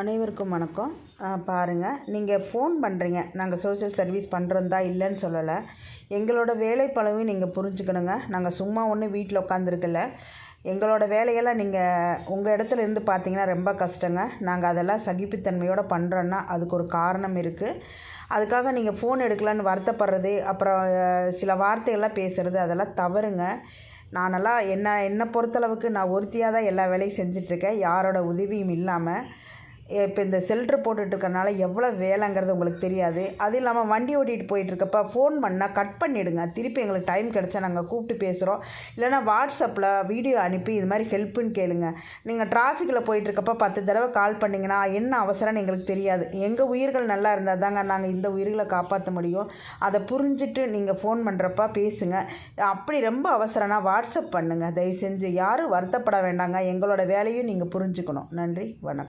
அனைவருக்கும் வணக்கம். பாருங்கள் நீங்கள் ஃபோன் பண்ணுறீங்க நாங்கள் சோஷியல் சர்வீஸ் பண்ணுறோம் தான் இல்லைன்னு சொல்லலை. எங்களோட வேலை பழவையும் நீங்கள் புரிஞ்சுக்கணுங்க. நாங்கள் சும்மா ஒன்று வீட்டில் உட்காந்துருக்கல எங்களோட வேலையெல்லாம் நீங்கள் உங்கள் இடத்துல இருந்து பார்த்தீங்கன்னா ரொம்ப கஷ்டங்க. நாங்கள் அதெல்லாம் சகிப்புத்தன்மையோடு பண்ணுறோன்னா அதுக்கு ஒரு காரணம் இருக்குது அதுக்காக நீங்கள் ஃபோன் எடுக்கலான்னு வருத்தப்படுறது அப்புறம் சில வார்த்தைகள்லாம் பேசுகிறது அதெல்லாம் தவறுங்க. நானெல்லாம் என்ன என்னை பொறுத்தளவுக்கு நான் ஒருத்தியாக தான் எல்லா வேலையும் செஞ்சிட்ருக்கேன் யாரோட உதவியும் இல்லாமல் இப்போ இந்த செல்ட்ரு போட்டுட்ருக்கனால எவ்வளோ வேலைங்கிறது உங்களுக்கு தெரியாது. அது இல்லாமல் வண்டி ஓட்டிகிட்டு போயிட்டுருக்கப்ப ஃபோன் பண்ணால் கட் பண்ணிவிடுங்க திருப்பி எங்களுக்கு டைம் கிடச்சா நாங்கள் கூப்பிட்டு பேசுகிறோம் இல்லைனா வாட்ஸ்அப்பில் வீடியோ அனுப்பி இது மாதிரி ஹெல்ப்புன்னு கேளுங்க. நீங்கள் டிராஃபிக்கில் போயிட்டுருக்கப்ப பத்து தடவை கால் பண்ணிங்கன்னா என்ன அவசரம்னு எங்களுக்கு தெரியாது. எங்கள் உயிர்கள் நல்லா இருந்தால் தாங்க நாங்கள் இந்த உயிர்களை காப்பாற்ற முடியும். அதை புரிஞ்சுட்டு நீங்கள் ஃபோன் பண்ணுறப்ப பேசுங்க. அப்படி ரொம்ப அவசரம்னா வாட்ஸ்அப் பண்ணுங்கள் தயவு செஞ்சு யாரும் வருத்தப்பட வேண்டாங்க. எங்களோட வேலையும் நீங்கள் புரிஞ்சுக்கணும். நன்றி. வணக்கம்.